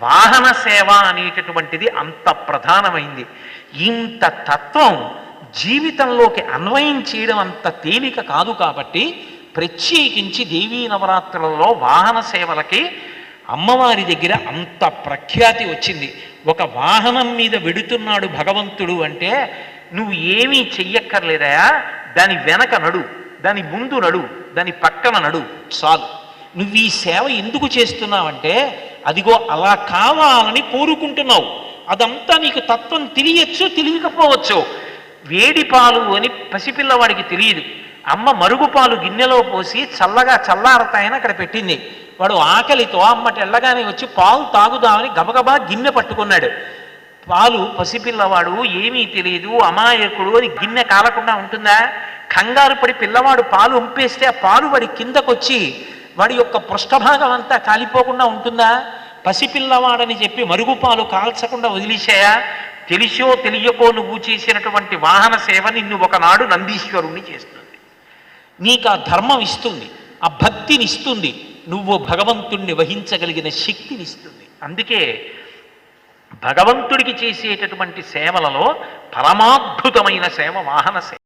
వాహన సేవ అనేటటువంటిది అంత ప్రధానమైంది. ఇంత తత్వం జీవితంలోకి అన్వయం చేయడం అంత తేలిక కాదు కాబట్టి ప్రత్యేకించి దేవీ నవరాత్రులలో వాహన సేవలకి అమ్మవారి దగ్గర అంత ప్రఖ్యాతి వచ్చింది. ఒక వాహనం మీద వెడుతున్నాడు భగవంతుడు అంటే నువ్వు ఏమీ చెయ్యక్కర్లేదా దాని వెనక నడు దాని ముందు నడు దాని పక్కన నడు చాలు. నువ్వు ఈ సేవ ఎందుకు చేస్తున్నావంటే అదిగో అలా కావాలని కోరుకుంటున్నావు. అదంతా నీకు తత్వం తెలియచ్చు తెలియకపోవచ్చు. వేడి పాలు అని పసిపిల్లవాడికి తెలియదు. అమ్మ మరుగుపాలు గిన్నెలో పోసి చల్లగా చల్లారతాయని అక్కడ పెట్టింది. వాడు ఆకలితో అమ్మటి వెళ్ళగానే వచ్చి పాలు తాగుదామని గబగబా గిన్నె పట్టుకున్నాడు. పాలు పసిపిల్లవాడు ఏమీ తెలియదు అమాయకుడు అని గిన్నె కాలకుండా ఉంటుందా? కంగారు పడి పిల్లవాడు పాలు ఉంపేస్తే ఆ పాలు వాడి కిందకొచ్చి వాడి యొక్క పృష్ఠభాగం అంతా కాలిపోకుండా ఉంటుందా? పసిపిల్లవాడని చెప్పి మరుగుపాలు కాల్చకుండా వదిలేశాయా? తెలిసో తెలియకో నువ్వు చేసినటువంటి వాహన సేవ నిన్ను ఒకనాడు నందీశ్వరుణ్ణి చేస్తుంది. నీకు ఆ ధర్మం ఇస్తుంది ఆ భక్తిని ఇస్తుంది నువ్వు భగవంతుణ్ణి వహించగలిగిన శక్తిని ఇస్తుంది. అందుకే భగవంతుడికి చేసేటటువంటి సేవలలో పరమాద్భుతమైన సేవ వాహన సేవ.